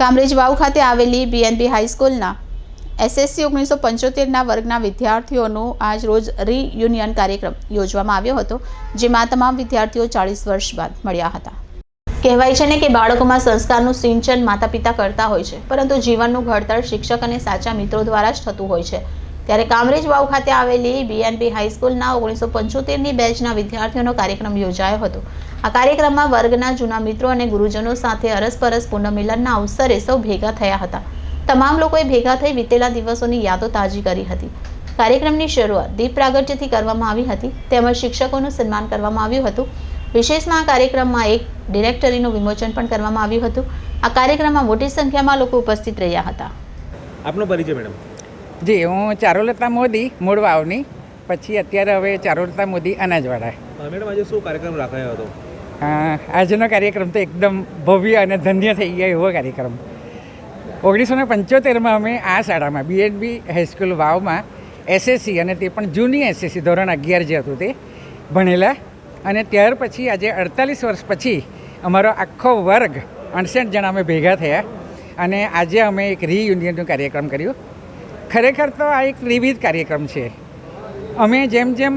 કામરેજ વાવ ખાતે આવેલી BNB હાઈસ્કૂલના SSC ઓગણીસો પંચોતેરના વર્ગના વિદ્યાર્થીઓનો આજ રોજ રીયુનિયન કાર્યક્રમ યોજવામાં આવ્યો હતો, જેમાં તમામ વિદ્યાર્થીઓ ચાળીસ વર્ષ બાદ મળ્યા હતા. કહેવાય છે ને કે બાળકોમાં સંસ્કારનું સિંચન માતા પિતા કરતા હોય છે, પરંતુ જીવનનું ઘડતર શિક્ષક અને સાચા મિત્રો દ્વારા જ થતું હોય છે. ત્યારે કામરેજ વાવ ખાતે આવેલી બીએનબી હાઈસ્કૂલના ઓગણીસો પંચોતેરની બેચના વિદ્યાર્થીઓનો કાર્યક્રમ યોજાયો હતો. આ કાર્યક્રમમાં વર્ગના જૂના મિત્રો અને ગુરુજનો સાથે અરસપરસ પુનઃમિલનના અવસરે સૌ ભેગા થયા હતા. તમામ લોકોએ ભેગા થઈ વીતેલા દિવસોની યાદો તાજી કરી હતી. કાર્યક્રમની શરૂઆત દીપ પ્રાગટ્યથી કરવામાં આવી હતી. તેમજ શિક્ષકોનું સન્માન કરવામાં આવ્યું હતું. વિશેષમાં આ કાર્યક્રમમાં એક ડિરેક્ટરીનું વિમોચન પણ કરવામાં આવ્યું હતું. આ કાર્યક્રમમાં મોટી સંખ્યામાં લોકો ઉપસ્થિત રહ્યા હતા. આપનો પરિચય, મેડમ. જી હું ચારુલતા મોદી મૂળ વાવની. પછી અત્યારે હવે ચારુલતા મોદી અનાજવાળા. મેડમ આજે શું કાર્યક્રમ રાખાયો હતો? આજનો કાર્યક્રમ તો એકદમ ભવ્ય અને ધન્ય થઈ ગયો એવો કાર્યક્રમ. ઓગણીસો ને પંચોતેરમાં અમે આ શાળામાં બીએડબી હાઈસ્કૂલ વાવમાં એસએસસી અને તે પણ જૂની એસએસસી ધોરણ અગિયાર જે હતું તે ભણેલા. અને ત્યાર પછી આજે અડતાલીસ વર્ષ પછી અમારો આખો વર્ગ અડસઠ જણા અમે ભેગા થયા. અને આજે અમે એક રીયુનિયનનો કાર્યક્રમ કર્યો. ખરેખર તો આ એક ત્રિવિધ કાર્યક્રમ છે. અમે જેમ જેમ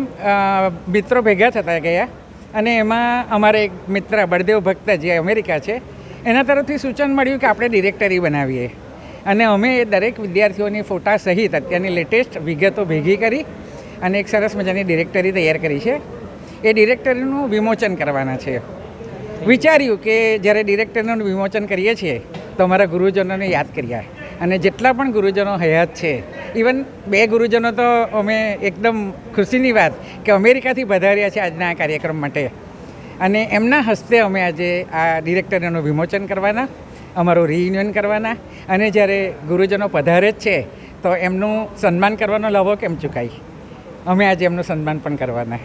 મિત્રો ભેગા થતા ગયા અને એમાં અમારે એક મિત્ર બળદેવ ભક્ત જે અમેરિકા છે, એના તરફથી સૂચન મળ્યું કે આપણે ડિરેક્ટરી બનાવીએ. અને અમે એ દરેક વિદ્યાર્થીઓની ફોટા સહિત અત્યારની લેટેસ્ટ વિગતો ભેગી કરી અને એક સરસ મજાની ડિરેક્ટરી તૈયાર કરી છે. એ ડિરેક્ટરીનું વિમોચન કરવાના છે. વિચાર્યું કે જ્યારે ડિરેક્ટરનું વિમોચન કરીએ છીએ, તો અમારા ગુરુજનોને યાદ કર્યા. અને જેટલા પણ ગુરુજનો હયાત છે ઇવન બે ગુરુજનો તો અમે એકદમ ખુશીની વાત કે અમેરિકાથી પધાર્યા છે આજના આ કાર્યક્રમ માટે. અને એમના હસ્તે અમે આજે આ ડિરેક્ટરનું વિમોચન કરવાના, અમારું રિયુનિયન કરવાના, અને જ્યારે ગુરુજનો પધારે જ છે, તો એમનું સન્માન કરવાનો લાભો કેમ ચૂકાય? અમે આજે એમનું સન્માન પણ કરવાના.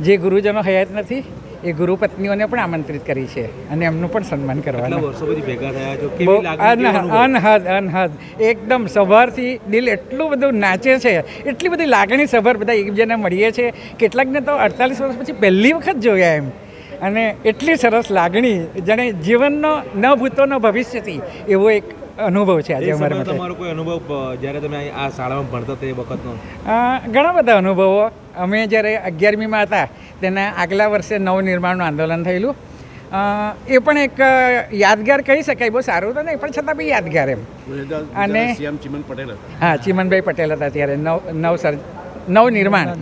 જે ગુરુજનો હયાત નથી એ ગુરુ પત્નીઓને પણ આમંત્રિત કરી છે અને એમનું પણ સન્માન કરવાનું. અનહદ અનહદ એકદમ સભારથી દિલ એટલું બધું નાચે છે એટલી બધી લાગણી સભર બધા એકબીજાને મળીએ છીએ કેટલાકને તો અડતાલીસ વર્ષ પછી પહેલી વખત જોયા એમ. અને એટલી સરસ લાગણી જાણે જીવનનો ન ભૂતો ન ભવિષ્યથી એવો એક અનુભવ છે આજે અમારા માટે. તમારો કોઈ અનુભવ જ્યારે તમે આ શાળામાં ભણતા તે વખતનો? ઘણા બધા અનુભવો. અમે જ્યારે અગિયારમીમાં હતા તેના આગલા વર્ષે નવનિર્માણનું આંદોલન થયેલું. એ પણ એક યાદગાર કહી શકાય બહુ સારું તો નહીં પણ છતાં બી યાદગાર એમ. અને- હા ચિમનભાઈ પટેલ હતા ત્યારે નવ નવ સર નવનિર્માણ